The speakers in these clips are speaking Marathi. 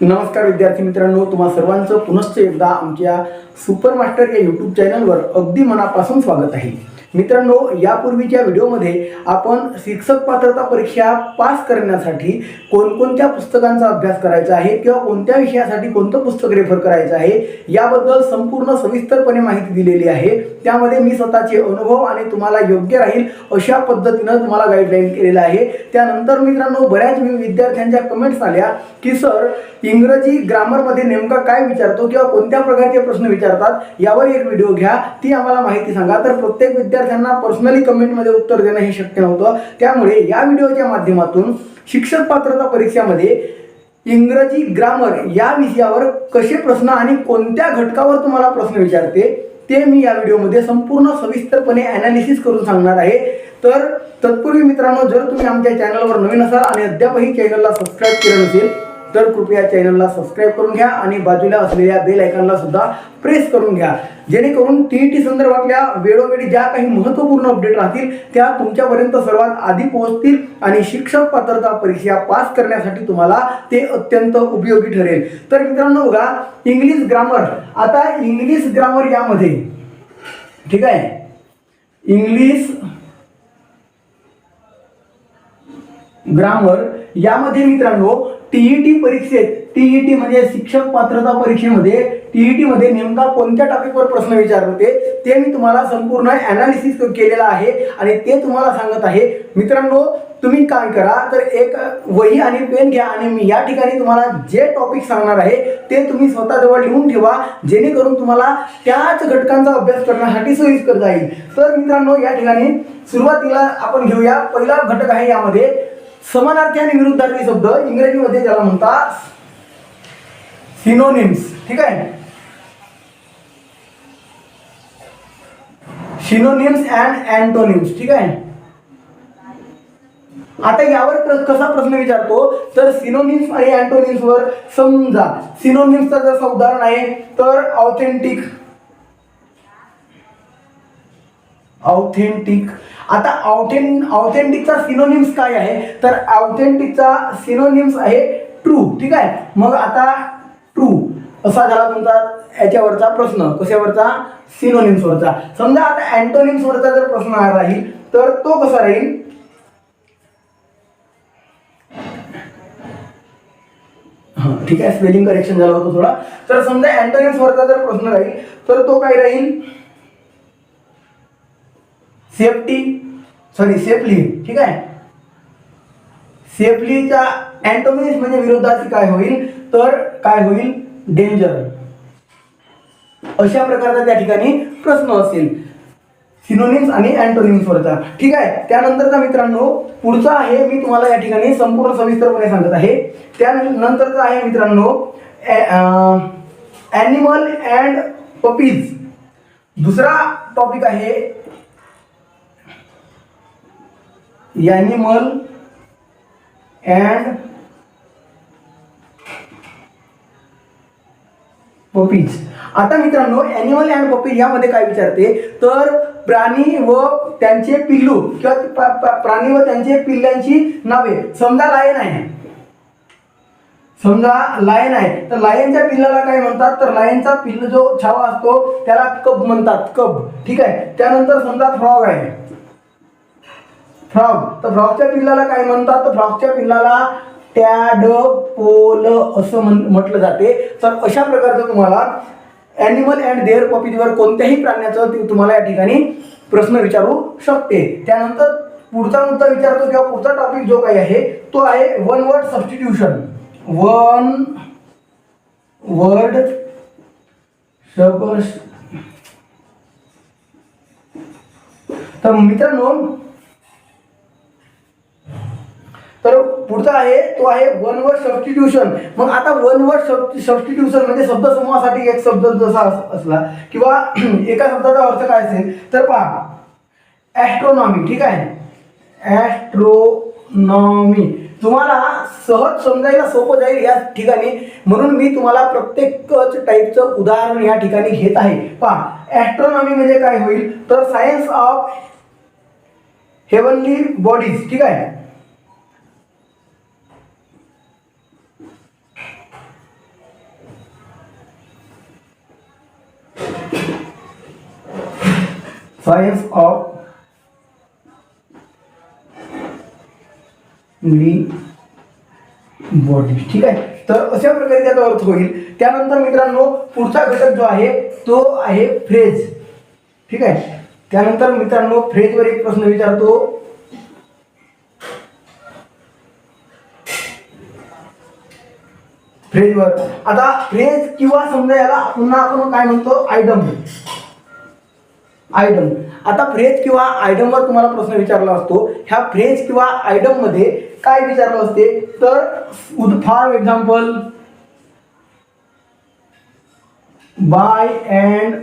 नमस्कार विद्यार्थी मित्रांनो तुम्हा सर्वांचं पुनश्च एकदा आमच्या सुपर मास्टर या यूट्यूब चॅनलवर अगदी मनापासून स्वागत आहे. मित्रांनो यापूर्वीच्या व्हिडिओमध्ये आपण शिक्षक पात्रता परीक्षा पास करण्यासाठी कोणकोणत्या पुस्तकांचा अभ्यास करायचा आहे किंवा कोणत्या विषयासाठी कोणतं पुस्तक रेफर करायचं आहे याबद्दल संपूर्ण सविस्तरपणे माहिती दिलेली आहे. त्यामध्ये मी स्वतःचे अनुभव आणि तुम्हाला योग्य राहील अशा पद्धतीनं तुम्हाला गाईडलाईन केलेलं आहे. त्यानंतर मित्रांनो बऱ्याच विद्यार्थ्यांच्या कमेंट्स आल्या की सर इंग्रजी ग्रामरमध्ये नेमका काय विचारतो किंवा कोणत्या प्रकारचे प्रश्न विचारतात? यावर एक व्हिडिओ घ्या ती आम्हाला माहिती सांगा. तर प्रत्येक विद्यार्थ्यांना पर्सनली कमेंटमध्ये उत्तर देणं हे शक्य नव्हतं. त्यामुळे या व्हिडिओच्या माध्यमातून शिक्षक पात्रता परीक्षामध्ये इंग्रजी ग्रामर या विषयावर कसे प्रश्न आणि कोणत्या घटकावर तुम्हाला प्रश्न विचारते ते मी या व्हिडिओमध्ये संपूर्ण सविस्तरपणे अनालिसिस करून सांगणार आहे. तर तत्पूर्वी मित्रांनो जर तुम्ही आमच्या चॅनलवर नवीन असाल आणि अद्यापही चॅनलला सबस्क्राईब केलं नसेल तर कृपया चॅनलला सबस्क्राईब करून घ्या आणि बाजूला असलेल्या बेल आयकॉनला सुद्धा प्रेस करून घ्या. जेणेकरून टी ई टी संदर्भातल्या वेळोवेळी ज्या काही महत्त्वपूर्ण अपडेट राहतील त्या तुमच्यापर्यंत सर्वात आधी पोहोचतील आणि शिक्षक पात्रता परीक्षा पास करण्यासाठी तुम्हाला ते अत्यंत उपयोगी ठरेल. तर मित्रांनो बघा इंग्लिश ग्रामर. आता इंग्लिश ग्रामर यामध्ये ठीक आहे? इंग्लिश ग्रामर यामध्ये मित्रांनो टीईटी परीक्षेत टीईटी म्हणजे शिक्षक पात्रता परीक्षेमध्ये टीईटी मध्ये नेमका कोणत्या टॉपिकवर प्रश्न विचारत होते ते मी तुम्हाला संपूर्ण अनालिसिस केलेलं आहे आणि ते तुम्हाला सांगत आहे. मित्रांनो तुम्ही काय करा तर एक वही आणि पेन घ्या आणि मी या ठिकाणी तुम्हाला जे टॉपिक सांगणार आहे ते तुम्ही स्वतःजवळ लिहून ठेवा जेणेकरून तुम्हाला त्याच घटकांचा अभ्यास करण्यासाठी सोयीस्कर जाईल. तर मित्रांनो या ठिकाणी सुरुवातीला आपण घेऊया. पहिला घटक आहे यामध्ये समानार्थी आणि विरुद्धार्थी शब्द इंग्रजीमध्ये ज्याला म्हणतात सिनोनिम्स ठीक आहे? सिनोनिम्स अँड अँटोनिम्स ठीक आहे? आता यावर प्र- कसा प्रश्न विचारतो? तर सिनोनिम्स आणि अँटोनिम्स वर समजा सिनोनिम्सचं जर उदाहरण आहे तर ऑथेंटिक ऑथेंटिक आता ऑथेन ऑथेंटिकचा सिनोनिम्स काय आहे? तर ऑथेंटिकचा सिनोनिम्स आहे ट्रू ठीक आहे? मग आता ट्रू असा झाला तुमचा याच्यावरचा प्रश्न कशावरचा? सिनोनिम्सवरचा समजा आता अँटोनिम्सवरचा जर प्रश्न राहील तर तो कसा राहील? ठीक आहे स्पेलिंग करेक्शन झालं होतं थोडा. तर समजा अँटोनिम्सवरचा जर प्रश्न राहील तर तो काय राहील? सेफ्टी सॉरी सेफली ठीक आहे? सेफलीचा अँटोमिनिस म्हणजे विरोधाची काय होईल? तर काय होईल? डेंजर अशा प्रकारचा त्या ठिकाणी प्रश्न असेल. सिनोनिम्स आणि अँटोनिम्स वरचा. ठीक आहे? त्यानंतरचा मित्रांनो पुढचा आहे मी तुम्हाला या ठिकाणी संपूर्ण सविस्तरपणे सांगत आहे. त्यानंतरचा आहे मित्रांनो ॲनिमल अँड पपीज दुसरा टॉपिक आहे ॲनिमल अँड पपीज आता मित्रांनो ॲनिमल अँड पपीज यामध्ये काय विचारते? तर प्राणी व त्यांचे पिल्लू किंवा प्राणी व त्यांचे पिल्लांची नावे. समजा लायन आहे. समजा लायन आहे. तर लायनच्या पिल्लाला काय म्हणतात? तर लायनचा पिल्ल जो छावा असतो त्याला कब म्हणतात. कब. ठीक आहे? त्यानंतर समजा फ्रॉग आहे. फ्रॉग तर फ्रॉगच्या पिल्लाला काय म्हणतात? तर फ्रॉगच्या पिल्लाला टॅडपोल असं म्हण म्हटलं जाते. तर अशा प्रकारचं तुम्हाला ॲनिमल अँड देअर पपीजवर कोणत्याही प्राण्याचं ते तुम्हाला या ठिकाणी प्रश्न विचारू शकते. त्यानंतर पुढचा मुद्दा विचारतो किंवा पुढचा टॉपिक जो काही आहे तो आहे one word substitution one word sub तर मित्रांनो तर पुढचा आहे तो आहे वन वर्ड सबस्टिट्यूशन मग आता वन वर्ड सब सबस्टिट्यूशन म्हणजे शब्दसमूहासाठी एक शब्द जसा असला किंवा एका शब्दाचा अर्थ काय असेल तर पहा. ॲस्ट्रॉनॉमी ठीक आहे? ॲस्ट्रोनॉमी तुम्हाला सहज समजायला सोपं जाईल या ठिकाणी. म्हणून मी तुम्हाला प्रत्येकच टाईपचं उदाहरण या ठिकाणी घेत आहे. पहा. ॲस्ट्रॉनॉमी म्हणजे काय होईल? तर सायन्स ऑफ हेवनली बॉडीज ठीक आहे? Science of body. ठीक आहे? तर अशा प्रकारे त्याचा अर्थ होईल. त्यानंतर मित्रांनो पुढचा घटक जो आहे तो आहे फ्रेज. ठीक आहे? त्यानंतर मित्रांनो फ्रेजवर एक प्रश्न विचारतो. फ्रेजवर. आता फ्रेज किंवा समजा याला पुन्हा आपण काय म्हणतो? आयडम आयडम आता फ्रेज किंवा आयडमवर तुम्हाला प्रश्न विचारला असतो. ह्या फ्रेज किंवा आयडममध्ये काय विचारलं असते? तर for example by and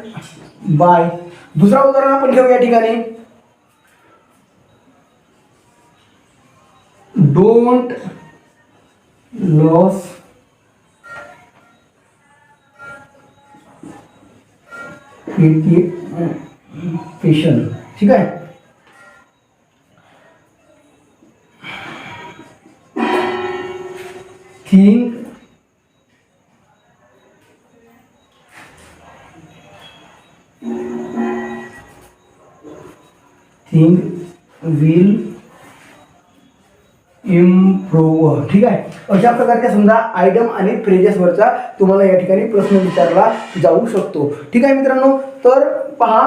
by दुसरा उदाहरण आपण घेऊ या ठिकाणी. डोंट लॉस पेशंट ठीक आहे? Think think will improve. ठीक आहे? अशा प्रकारच्या समजा आयटम आणि फ्रेजेसवरचा तुम्हाला या ठिकाणी प्रश्न विचारला जाऊ शकतो. ठीक आहे मित्रांनो? तर पहा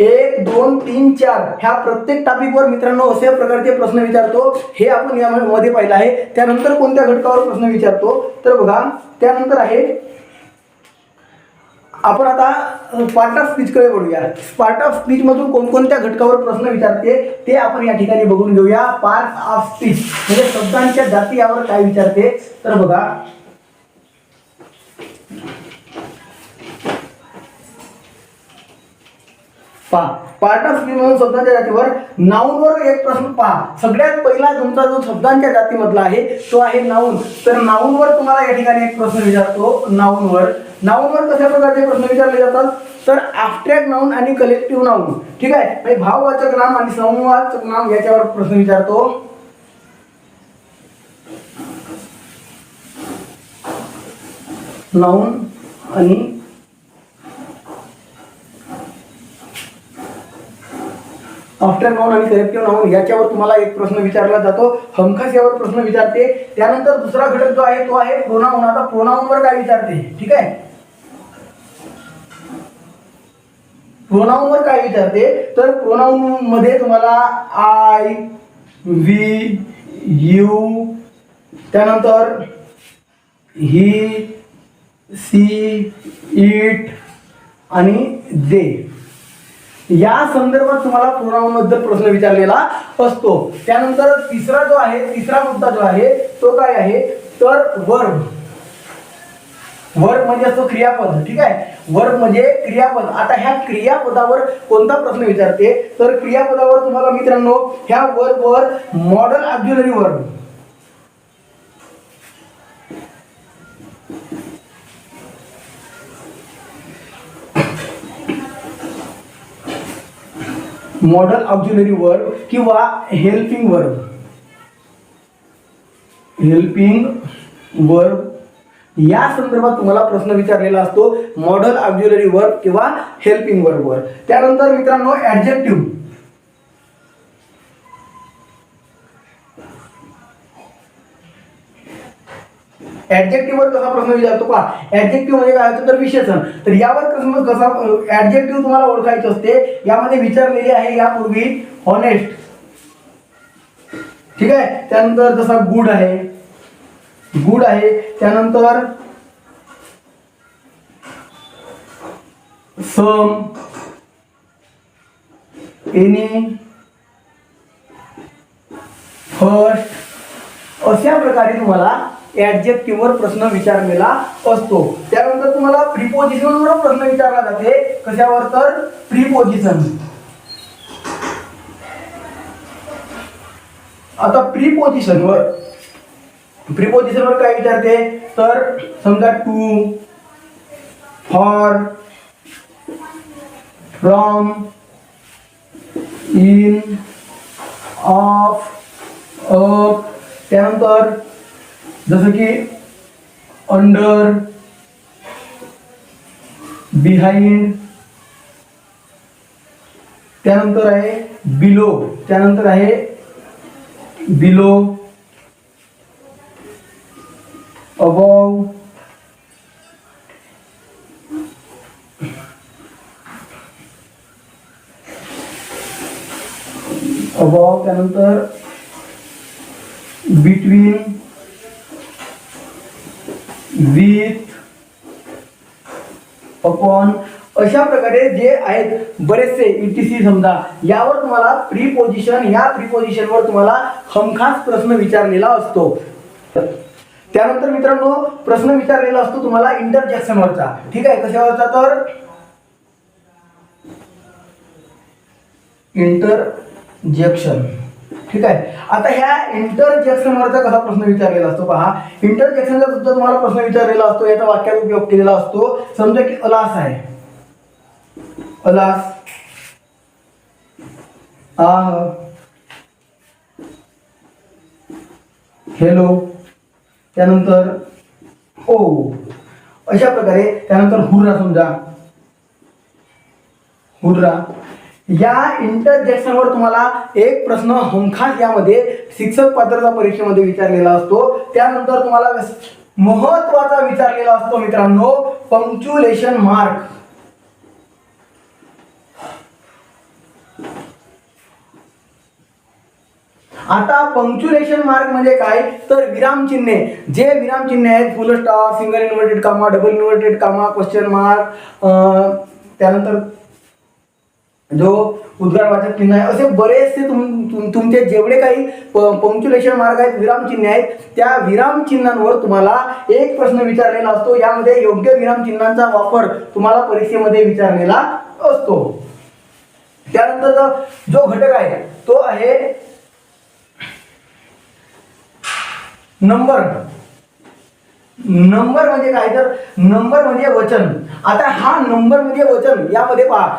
एक दोन तीन चार ह्या प्रत्येक टॉपिकवर मित्रांनो अशा प्रकारचे प्रश्न विचारतो. हे आपण यामध्ये पाहिलं आहे. त्यानंतर कोणत्या घटकावर प्रश्न विचारतो? तर बघा त्यानंतर आहे आपण आता पार्ट ऑफ स्पीचकडे बघूया पार्ट ऑफ स्पीचमधून कोणकोणत्या घटकावर प्रश्न विचारते ते आपण या ठिकाणी बघून घेऊया. पार्ट ऑफ स्पीच म्हणजे शब्दांच्या जाती यावर काय विचारते? तर बघा पहा पार्ट ऑफ स्पीच म्हणून शब्दांच्या जातीवर नाऊनवर एक प्रश्न पहा. सगळ्यात पहिला तुमचा जो शब्दांच्या जातीमधला आहे तो आहे नाऊन तर नाऊनवर तुम्हाला या ठिकाणी एक प्रश्न विचारतो नाऊनवर नाऊनवर कशा प्रकारचे प्रश्न विचारले जातात? तर ॲबस्ट्रॅक्ट नाऊन आणि कलेक्टिव्ह नाऊन ठीक आहे? म्हणजे भाववाचक नाम आणि समूहवाचक नाम याच्यावर प्रश्न विचारतो. नाऊन आणि आफ्टर नाऊन आणि करेक्टिव्ह नाऊन याच्यावर तुम्हाला एक प्रश्न विचारला जातो. हमखास यावर प्रश्न विचारते. त्यानंतर दुसरा घटक जो आहे तो आहे प्रोनाऊन आता प्रोनाऊनवर काय विचारते? ठीक आहे? प्रोनाऊनवर काय विचारते? तर प्रोनाऊन मध्ये तुम्हाला आय व्ही यू त्यानंतर ही सी इट आणि दे या संदर्भात तुम्हाला पुरावाबद्दल प्रश्न विचारलेला असतो. त्यानंतर तिसरा जो आहे तिसरा मुद्दा जो आहे तो काय आहे? तर वर्ब. वर्ब म्हणजे असतो क्रियापद ठीक आहे? वर्ब म्हणजे क्रियापद. आता ह्या क्रियापदावर कोणता प्रश्न विचारते? तर क्रियापदावर तुम्हाला मित्रांनो ह्या वर्बवर modal auxiliary verb modal auxiliary verb किंवा हेल्पिंग वर्ब हेल्पिंग वर्ब या संदर्भात तुम्हाला प्रश्न विचारलेला असतो मॉडल ऑक्झिलरी वर्ब किंवा हेल्पिंग वर्बवर त्यानंतर मित्रांनो ऍडजेक्टिव्ह ऍडजेक्टिव्हवर कसा प्रश्न विचारतो पहा. ऍडजेक्टिव्ह म्हणजे काय होतं? तर विशेषण. तर यावर कसं कसा ऍडजेक्टिव्ह तुम्हाला ओळखायचं असते. यामध्ये विचारलेली आहे यापूर्वी हॉनेस्ट ठीक आहे? त्यानंतर जसा गुड आहे. गुड आहे. त्यानंतर सम एनी फर्स्ट अशा प्रकारे तुम्हाला ऍडजेक्टिव्हवर प्रश्न विचारलेला असतो. त्यानंतर तुम्हाला प्रिपोजिशनवर प्रश्न विचारला जाते. कशावर तर? प्रिपोजिशन आता प्रिपोजिशनवर प्रिपोजिशनवर काय विचारते? तर समजा to for from in of up त्यानंतर जसं की अंडर बिहाइंड त्यानंतर आहे बिलो त्यानंतर आहे बिलो अबव अबव त्यानंतर बिटवीन with अपॉन अशा प्रकारे जे आहेत बरेचसे ईटीसी समजा यावर तुम्हाला प्रीपोजिशन या प्रीपोजिशनवर तुम्हाला हमखास प्रश्न विचारलेला असतो. त्यानंतर मित्रांनो प्रश्न विचारलेला असतो तुम्हाला इंटरजेक्शनवरचा ठीक आहे? कशावरचा तर? इंटरजेक्शन ठीक आहे? आता ह्या इंटरजेक्शनवरचा कसा प्रश्न विचारलेला असतो पहा. इंटरजेक्शनचा सुद्धा तुम्हाला प्रश्न विचारलेला असतो याचा वाक्यात उपयोग केलेला असतो. समजा की अलास आहे. अलास. आह हेलो त्यानंतर ओ अशा प्रकारे त्यानंतर हुर्रा समजा. हुर्रा. या इंटरजेक्शनवर तुम्हाला एक प्रश्न हमखास यामध्ये शिक्षक पात्रता परीक्षेमध्ये विचारलेला असतो. त्यानंतर तुम्हाला महत्त्वाचा विचारलेला असतो मित्रांनो पंक्च्युलेशन मार्क आता पंक्च्युलेशन मार्क म्हणजे काय? तर विरामचिन्हे जे विरामचिन्हे आहेत full stop single inverted comma double inverted comma question mark त्यानंतर जो उद्गारवाचक चिन्ह आहे असे बरेचसे तुम तुम- तुमचे जेवढे काही पंक्च्युलेशन मार्ग आहेत विरामचिन्हे आहेत त्या विरामचिन्हांवर तुम्हाला एक प्रश्न विचारलेला असतो. यामध्ये योग्य विरामचिन्हांचा वापर तुम्हाला परीक्षेमध्ये विचारलेला असतो. त्यानंतर जो घटक आहे तो आहे नंबर. नंबर म्हणजे काय तर? नंबर म्हणजे वचन. आता हा नंबर म्हणजे वचन. यामध्ये पहा.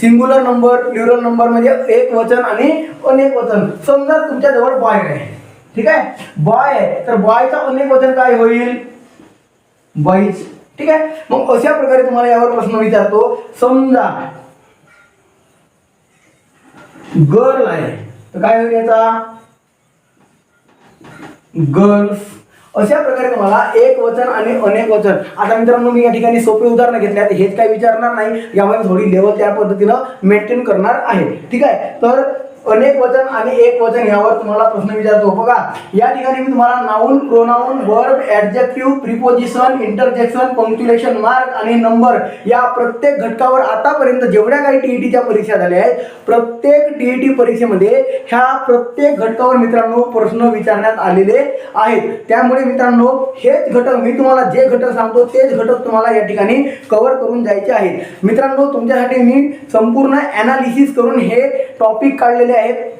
सिंग्युलर नंबर प्लुरल नंबर म्हणजे एक वचन आणि अनेक वचन. समजा तुमच्या जवळ बॉय आहे. ठीक आहे? बॉय आहे. तर बॉयचा अनेक वचन काय होईल? बॉईज ठीक आहे? मग अशा प्रकारे तुम्हाला यावर प्रश्न विचारतो. समजा गर्ल आहे. तर काय होईल याचा? गर्ल्स अशा प्रकारे तुम्हाला एक वचन आणि अनेक वचन. आता मित्रांनो मी या ठिकाणी सोपे उदाहरणं घेतले आहेत. हेच काही विचारणार नाही. यामध्ये थोडी लेवल त्या पद्धतीनं मेंटेन करणार आहे. ठीक आहे? तर अनेक वचन आणि एक वचन यावर तुम्हाला प्रश्न विचारतो. बघा या ठिकाणी मी तुम्हाला noun pronoun verb adjective preposition interjection punctuation mark आणि नंबर या प्रत्येक घटकावर आतापर्यंत जेवढ्या काही टीईटीच्या परीक्षा झाल्या आहेत प्रत्येक टीईटी परीक्षेमध्ये ह्या प्रत्येक घटकावर मित्रांनो प्रश्न विचारण्यात आलेले आहेत. त्यामुळे मित्रांनो हेच घटक मी तुम्हाला जे घटक सांगतो तेच घटक तुम्हाला या ठिकाणी कव्हर करून जायचे आहेत. मित्रांनो तुमच्यासाठी मी संपूर्ण अनालिसिस करून हे टॉपिक काढलेले आहेत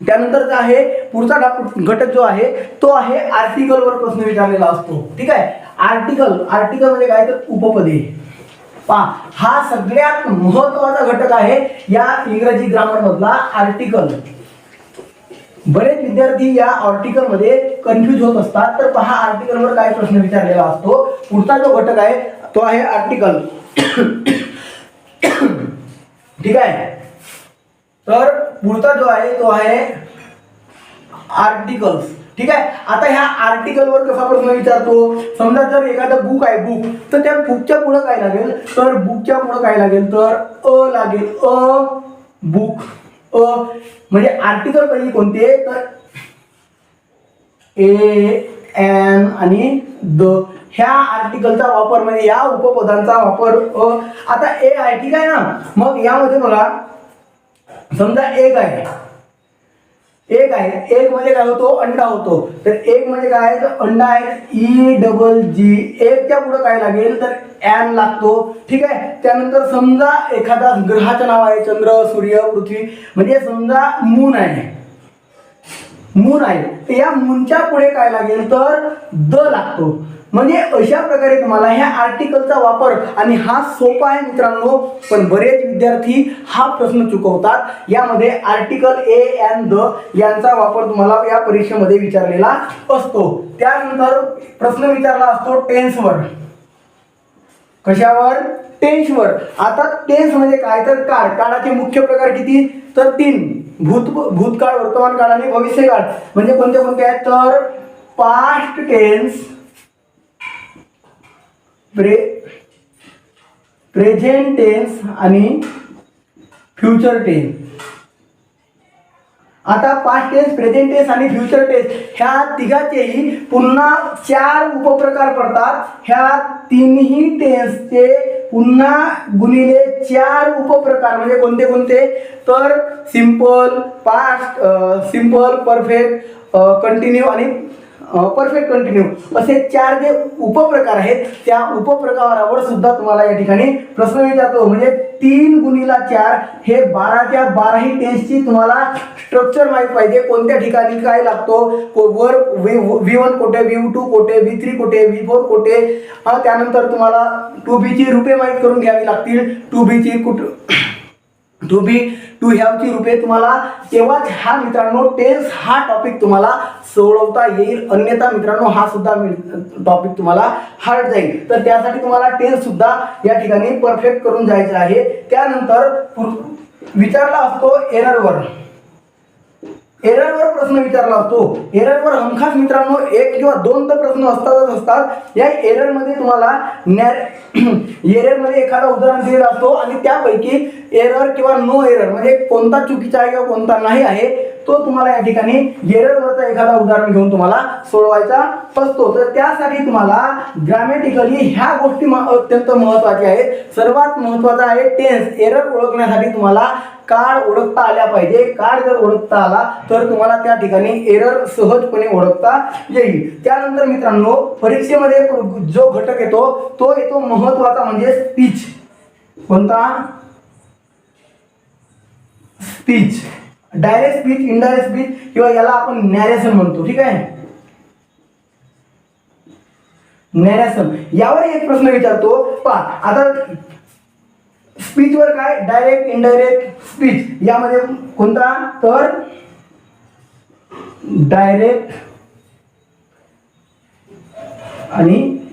त्यानंतरचा आहे पुढचा घटक जो आहे तो आहे आर्टिकलवर प्रश्न विचारलेला असतो. ठीक आहे? आर्टिकल आर्टिकल म्हणजे काय? तर उपपदे. पहा हा सगळ्यात महत्त्वाचा घटक आहे या इंग्रजी ग्रामर मधला आर्टिकल बरेच विद्यार्थी या आर्टिकलमध्ये कन्फ्यूज होत असतात. तर पहा आर्टिकल वर काय प्रश्न विचारलेला असतो? पुढचा जो घटक आहे तो आहे आर्टिकल ठीक आहे? तर पुढचा जो आहे तो आहे आर्टिकल्स ठीक आहे? आता ह्या आर्टिकलवर कसा प्रश्न विचारतो? समजा जर एखादं बुक आहे बुक तर त्या बुकच्या पुढं काय लागेल? तर बुकच्या पुढं काय लागेल? तर अ लागेल. अ बुक अ म्हणजे आर्टिकल पहिली कोणते तर ए एन आणि द. ह्या आर्टिकलचा वापर म्हणजे या उपपदांचा वापर अ. आता ए आहे ठीक आहे ना? मग यामध्ये बघा समजा एक आहे. एक आहे. एक म्हणजे काय होतो? अंडा होतो. तर एक म्हणजे काय? आहे तर अंडा आहे ई डबल जी एकच्या पुढे काय लागेल? तर एन लागतो. ठीक आहे? त्यानंतर समजा एखादा ग्रहाचं नाव आहे चंद्र सूर्य पृथ्वी. म्हणजे समजा मून आहे. मून आहे. तर या मूनच्या पुढे काय लागेल? तर द लागतो. म्हणजे अशा प्रकारे तुम्हाला ह्या आर्टिकलचा वापर आणि हा सोपा आहे मित्रांनो. पण बरेच विद्यार्थी हा प्रश्न चुकवतात. यामध्ये आर्टिकल ए अँड द यांचा वापर तुम्हाला या परीक्षेमध्ये विचारलेला असतो. त्यानंतर प्रश्न विचारला असतो टेन्सवर कशावर? टेन्सवर आता टेन्स म्हणजे काय? तर काळ. काळाचे मुख्य प्रकार किती? तर तीन. भूत भूतकाळ वर्तमान काळ आणि भविष्यकाळ. म्हणजे कोणते कोणते आहेत? तर past tense pre present tense आणि फ्युचर टेन्स आता पास्ट टेन्स प्रेझेंट टेन्स आणि फ्युचर टेन्स ह्या तिघाचेही पुन्हा चार उपप्रकार पडतात. ह्या तिन्ही टेन्सचे पुन्हा गुणिले चार उपप्रकार. म्हणजे कोणते कोणते? तर simple past simple perfect continuous आणि परफेक्ट कंटिन्यू असे चार जे उपप्रकार आहेत त्या उपप्रकारावर सुद्धा तुम्हाला या ठिकाणी प्रश्न विचारतो. म्हणजे तीन गुणीला चार हे बाराच्या बाराही टेन्सची तुम्हाला स्ट्रक्चर माहीत पाहिजे. कोणत्या ठिकाणी काय लागतो? वर व्ही वन कोटे व्ही टू कोटे व्ही थ्री कोटे व्ही फोर कोटे त्यानंतर तुम्हाला टू बीची रुपे माहीत करून घ्यावी लागतील. टू बीची कुठ टू बी टू ह्यावची रूपे तुम्हाला तेव्हाच हा मित्रांनो टेन्स हा टॉपिक तुम्हाला सोडवता येईल. अन्यथा मित्रांनो हा सुद्धा टॉपिक तुम्हाला हार्ड जाईल. तर त्यासाठी तुम्हाला टेन्स सुद्धा या ठिकाणी परफेक्ट करून जायचं आहे. त्यानंतर विचारला असतो एररवर एररवर प्रश्न विचारला असतो. एररवर हमखास मित्रांनो एक किंवा दोन तर प्रश्न असतातच असतात. या एररमध्ये तुम्हाला नॅर एररमध्ये एखादा उदाहरण दिलेला असतो आणि त्यापैकी एरर किंवा नो एरर म्हणजे कोणता चुकीचा आहे किंवा कोणता नाही आहे तो तुम्हाला या ठिकाणी एररवरचा एखादा उदाहरण घेऊन तुम्हाला सोडवायचा असतो. तर त्यासाठी तुम्हाला ग्रॅमॅटिकली ह्या गोष्टी म- अत्यंत महत्त्वाच्या आहेत. सर्वात महत्त्वाचा आहे टेन्स एरर ओळखण्यासाठी तुम्हाला काळ ओळखता आल्या पाहिजे. काळ जर ओळखता आला तर तुम्हाला त्या ठिकाणी एरर सहजपणे ओळखता येईल. त्यानंतर मित्रांनो परीक्षेमध्ये जो घटक येतो तो येतो महत्त्वाचा म्हणजे स्पीच कोणता? Speech direct speech indirect speech किंवा याला आपण नॅरेशन म्हणतो. ठीक आहे? नॅरेशन यावर एक प्रश्न विचारतो. पहा आता स्पीचवर काय? डायरेक्ट इनडायरेक्ट स्पीच यामध्ये कोणता? तर डायरेक्ट आणि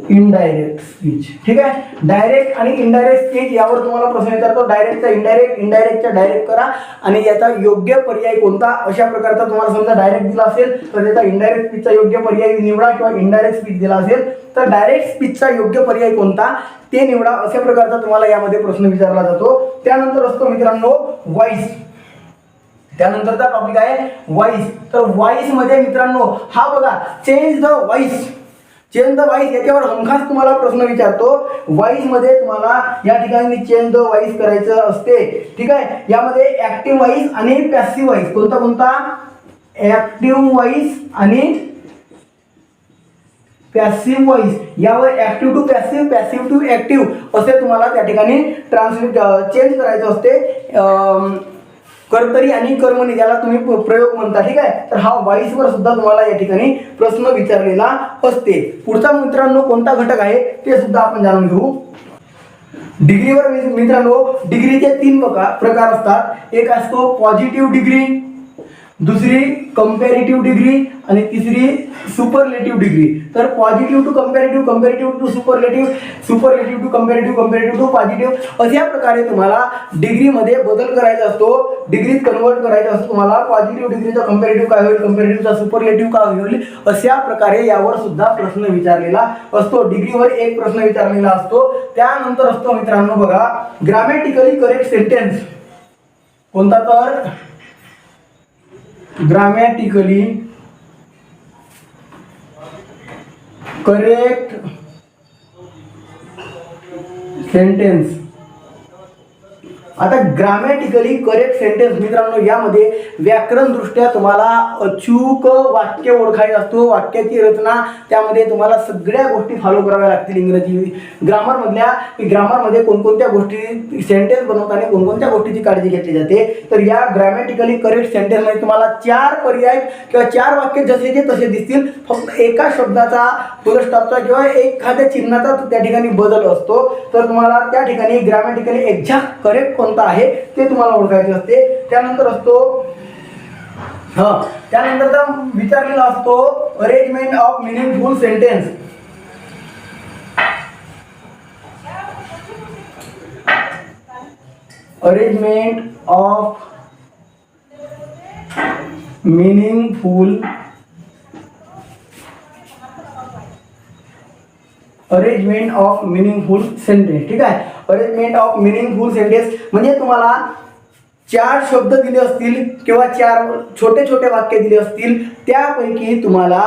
इनडायरेक्ट स्पीच ठीक आहे? डायरेक्ट आणि इनडायरेक्ट स्पीच यावर तुम्हाला प्रश्न विचारतो. डायरेक्टचा इनडायरेक्ट इनडायरेक्टचा डायरेक्ट करा. आणि याचा योग्य पर्याय कोणता? अशा प्रकारचा तुम्हाला समजा डायरेक्ट दिला असेल तर त्याचा इनडायरेक्ट स्पीचचा योग्य पर्याय निवडा किंवा इनडायरेक्ट स्पीच दिला असेल तर डायरेक्ट स्पीचचा योग्य पर्याय कोणता? ते निवडा. अशा प्रकारचा तुम्हाला यामध्ये प्रश्न विचारला जातो. त्यानंतर असतो मित्रांनो व्हॉइस त्यानंतरचा टॉपिक आहे व्हॉइस तर व्हॉइसमध्ये मित्रांनो हा बघा change the voice change the voice याच्यावर हमखास तुम्हाला प्रश्न विचारतो. वाईसमध्ये तुम्हाला या ठिकाणी चेन द वाईस करायचं असते. ठीक आहे? यामध्ये ऍक्टिव्ह वाईस आणि पॅसिव्ह वाईस कोणता कोणता? ऍक्टिव्ह वाईस आणि पॅसिव्ह वाईस यावर active to passive passive to active असे तुम्हाला त्या ठिकाणी ट्रान्सलेट चेंज करायचं असते. कर्तरी आणि कर्मणी ज्याला तुम्ही प्रयोग म्हणता ठीक आहे? तर हा व्हॉइसवर सुद्धा तुम्हाला या ठिकाणी प्रश्न विचारलेला असते. पुढचा मित्रांनो कोणता घटक आहे ते सुद्धा आपण जाणून घेऊ. डिग्रीवर मित्रांनो डिग्रीचे तीन प्रकार प्रकार असतात. एक असतो पॉझिटिव्ह डिग्री दुसरी कम्पॅरेटिव्ह डिग्री आणि तिसरी सुपरलेटिव्ह डिग्री तर positive to comparative comparative to superlative superlative to comparative comparative to positive अशा प्रकारे तुम्हाला डिग्रीमध्ये बदल करायचा असतो. डिग्रीत कन्वर्ट करायचा असतो तुम्हाला. पॉझिटिव्ह डिग्रीचा कम्पॅरेटिव्ह काय होईल? कम्पॅरेटिव्हचा सुपरलेटिव्ह काय होईल? अशा प्रकारे यावर सुद्धा प्रश्न विचारलेला असतो. डिग्रीवर एक प्रश्न विचारलेला असतो. त्यानंतर असतो मित्रांनो बघा. ग्रामॅटिकली करेक्ट सेंटेन्स कोणता तर? ग्रामॅटिकली करेक्ट सेंटेन्स आता ग्रामॅटिकली करेक्ट सेंटेन्स मित्रांनो यामध्ये व्याकरणदृष्ट्या तुम्हाला अचूक वाक्य ओळखायचं असतो वाक्याची रचना त्यामध्ये तुम्हाला सगळ्या गोष्टी फॉलो कराव्या लागतील इंग्रजी ग्रामरमधल्या ग्रामरमध्ये कोणकोणत्या गोष्टी सेंटेन्स बनवताना कोणकोणत्या गोष्टीची काळजी घेतली जाते? तर या ग्रामॅटिकली करेक्ट सेंटेन्समध्ये तुम्हाला चार पर्याय किंवा चार वाक्य जसे जे तसे दिसतील. फक्त एका शब्दाचा फुलस्टॉपचा किंवा एखाद्या चिन्हाचा त्या ठिकाणी बदल असतो. तर तुम्हाला त्या ठिकाणी ग्रामॅटिकली एक्झॅक्ट करेक्ट कोणता आहे ते तुम्हाला ओळखायचे असते. त्यानंतर असतो त्यानंतर विचारलेला असतो arrangement of meaningful sentence arrangement of meaningful arrangement of meaningful sentence ठीक आहे? अरेंजमेंट ऑफ मिनिंगफुल सेंटेन्स म्हणजे तुम्हाला चार शब्द दिले असतील किंवा चार छोटे छोटे वाक्य दिले असतील त्यापैकी तुम्हाला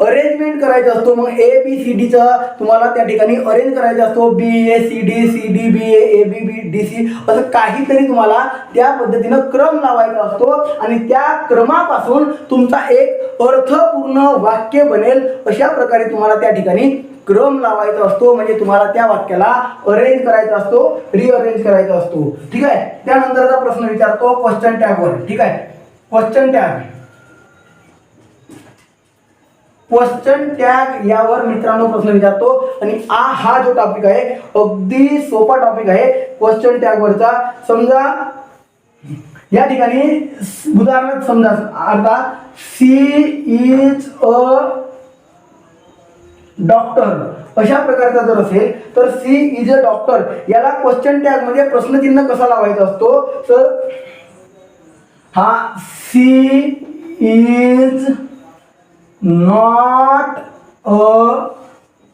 अरेंजमेंट करायचं असतो. मग ए बी सी डीचं तुम्हाला त्या ठिकाणी अरेंज करायचं असतो. B A C D C D B A A B B D C असं काहीतरी तुम्हाला त्या पद्धतीनं क्रम लावायचा असतो. आणि त्या क्रमापासून तुमचा एक अर्थपूर्ण वाक्य बनेल अशा प्रकारे तुम्हाला त्या ठिकाणी क्रम लावायचा असतो म्हणजे तुम्हाला त्या वाक्याला अरेंज करायचा असतो रिअरेंज करायचा असतो. ठीक आहे? त्यानंतरचा प्रश्न विचारतो क्वेश्चन टॅगवर ठीक आहे? क्वेश्चन टॅग क्वेश्चन टॅग यावर मित्रांनो प्रश्न विचारतो. आणि आ हा जो टॉपिक आहे अगदी सोपा टॉपिक आहे. क्वेश्चन टॅगवरचा समजा या ठिकाणी उदाहरणार्थ समजा आता सी इज अ डॉक्टर अशा प्रकारचा जर असेल तर सी इज अ डॉक्टर याला क्वेश्चन टॅगमध्ये प्रश्नचिन्ह कसा लावायचा असतो? तर हा she is not a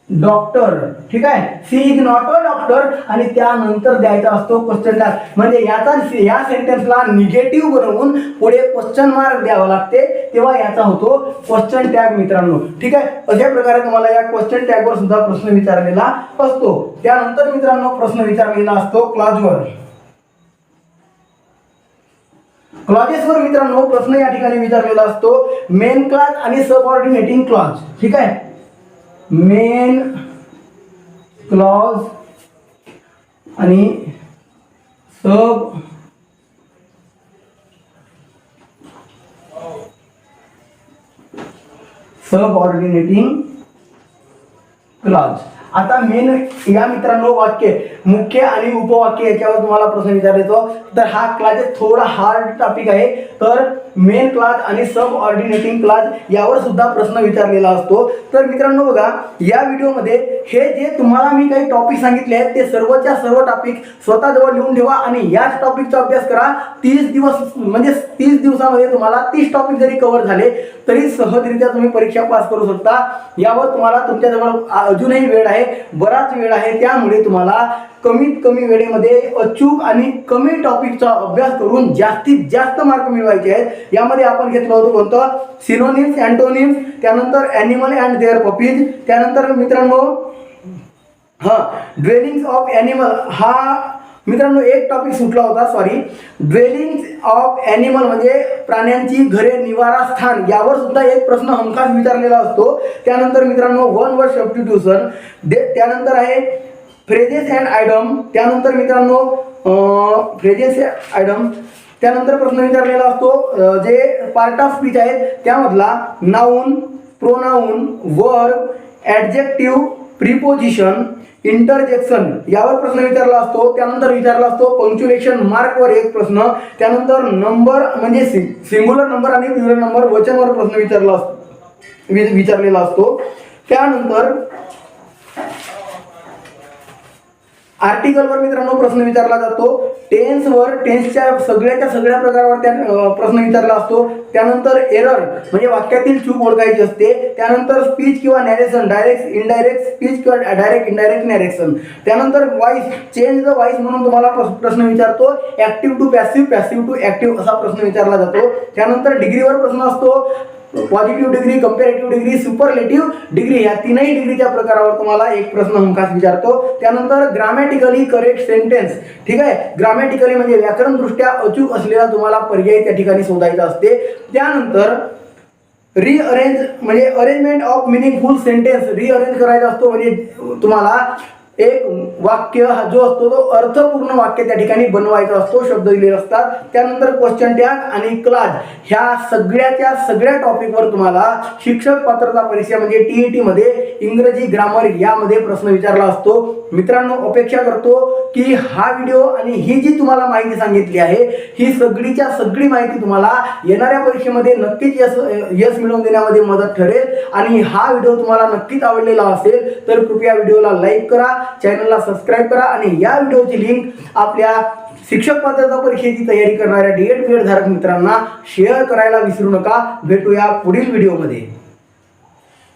doctor. ठीक आहे? She is not a doctor आणि त्यानंतर द्यायचा असतो क्वेश्चन टॅग म्हणजे याचा या सेंटेन्सला निगेटिव्ह बनवून पुढे क्वेश्चन मार्क द्यावा लागते. तेव्हा याचा होतो क्वेश्चन टॅग मित्रांनो. ठीक आहे? अशा प्रकारे तुम्हाला या क्वेश्चन टॅगवर सुद्धा प्रश्न विचारलेला असतो. त्यानंतर मित्रांनो प्रश्न विचारलेला असतो क्लॉजवर क्लॉजेसवर मित्रांनो प्रश्न या ठिकाणी विचारलेला असतो. मेन क्लॉज आणि सबऑर्डिनेटिंग क्लॉज ठीक आहे? मेन क्लॉज आणि सब सब ऑर्डिनेटिंग क्लॉज. आता मेन या मित्रांनो वाक्य मुख्य आणि उपवाक्य याच्यावर तुम्हाला प्रश्न विचारायचो तर हा क्लास थोडा हार्ड टॉपिक आहे. तर मेन क्लाज आणि सब ऑर्डिनेटिंग क्लाज यावर सुद्धा प्रश्न विचारलेला असतो. तर मित्रांनो बघा या व्हिडिओमध्ये हे जे तुम्हाला मी काही टॉपिक सांगितले आहेत ते सर्वच्या सर्व टॉपिक स्वतःजवळ लिहून ठेवा आणि याच टॉपिकचा अभ्यास करा. तीस दिवस म्हणजे तीस दिवसामध्ये तुम्हाला तीस टॉपिक जरी कव्हर झाले तरी सहजरित्या तुम्ही परीक्षा पास करू शकता. यावर तुम्हाला तुमच्याजवळ अजूनही वेळ आहे बराच वेळ आहे त्यामुळे तुम्हाला कमीत कमी वेळेमध्ये अचूक आणि कमी टॉपिकचा अभ्यास करून जास्तीत जास्त मार्क मिळवायचे आहेत. यामध्ये आपण घेतलं होतं कोणतं? सिनोनिम्स अँटोनिम्स त्यानंतर ॲनिमल अँड देअर पपीज त्यानंतर मित्रांनो हां ड्वेलिंग्स ऑफ ॲनिमल हा मित्रांनो एक टॉपिक सुटला होता सॉरी ड्वेलिंग्स ऑफ ॲनिमल म्हणजे प्राण्यांची घरे निवारा स्थान यावर सुद्धा एक प्रश्न हमखास विचारलेला असतो. त्यानंतर मित्रांनो वन वर्ड सबस्टिट्यूशन दे त्यानंतर आहे फ्रेजेस अँड आयडम त्यानंतर मित्रांनो फ्रेजेस आयडम त्यानंतर प्रश्न विचारलेला असतो जे पार्ट ऑफ स्पीच आहेत त्यामधला noun pronoun verb adjective preposition interjection यावर प्रश्न विचारला असतो त्यानंतर विचारला असतो पंक्च्युएशन मार्कवर एक प्रश्न त्यानंतर नंबर म्हणजे सिंग्युलर नंबर आणि प्युलर नंबर वचनवर प्रश्न विचारला असतो विचारलेला असतो. त्यानंतर आर्टिकलवर मित्रांनो प्रश्न विचारला जातो. टेन्सवर टेन्सच्या सगळ्याच्या सगळ्या प्रकारावर त्या प्रश्न विचारला असतो. त्यानंतर एरर म्हणजे वाक्यातील चूक ओळखायची असते. त्यानंतर स्पीच किंवा नॅरेशन डायरेक्ट इनडायरेक्ट स्पीच किंवा डायरेक्ट इनडायरेक्ट नॅरेशन त्यानंतर व्हॉइस चेंज द व्हॉइस म्हणून तुम्हाला प्रश्न- प्रश्न विचारतो. Active to passive passive to active असा प्रश्न विचारला जातो. त्यानंतर डिग्रीवर प्रश्न असतो. Positive degree comparative degree superlative degree या तीनही डिग्रीच्या प्रकारावर तुम्हाला एक प्रश्न हमखास विचारतो. त्यानंतर ग्रामॅटिकली करेक्ट सेंटेन्स ठीक आहे? ग्रामॅटिकली म्हणजे व्याकरणदृष्ट्या अचूक असलेला तुम्हाला पर्याय त्या ठिकाणी शोधायचा असते. त्यानंतर रिअरेंज म्हणजे arrangement of meaningful sentence rearrange करायचा असतो म्हणजे तुम्हाला एक वाक्य हा जो असतो तो अर्थपूर्ण वाक्य त्या ठिकाणी बनवायचा असतो शब्द दिलेले असतात. त्यानंतर क्वेश्चन टॅग आणि क्लाज ह्या सगळ्याच्या सगळ्या टॉपिकवर तुम्हाला शिक्षक पात्रता परीक्षा म्हणजे टीईटी मध्ये इंग्रजी ग्रामर यामध्ये प्रश्न विचारला असतो. मित्रांनो अपेक्षा करतो की हा व्हिडिओ आणि ही जी तुम्हाला माहिती सांगितली आहे ही सगळीच्या सगळी माहिती तुम्हाला येणाऱ्या परीक्षेमध्ये नक्कीच यश यश मिळवून देण्यामध्ये मदत ठरेल. आणि हा व्हिडिओ तुम्हाला नक्कीच आवडलेला असेल तर कृपया व्हिडिओला लाईक करा. चॅनलला सबस्क्राईब करा आणि या व्हिडिओची लिंक आपल्या शिक्षक पात्रता परीक्षेची तयारी करणाऱ्या डी एड धारक मित्रांना शेअर करायला विसरू नका. भेटूया पुढील व्हिडिओमध्ये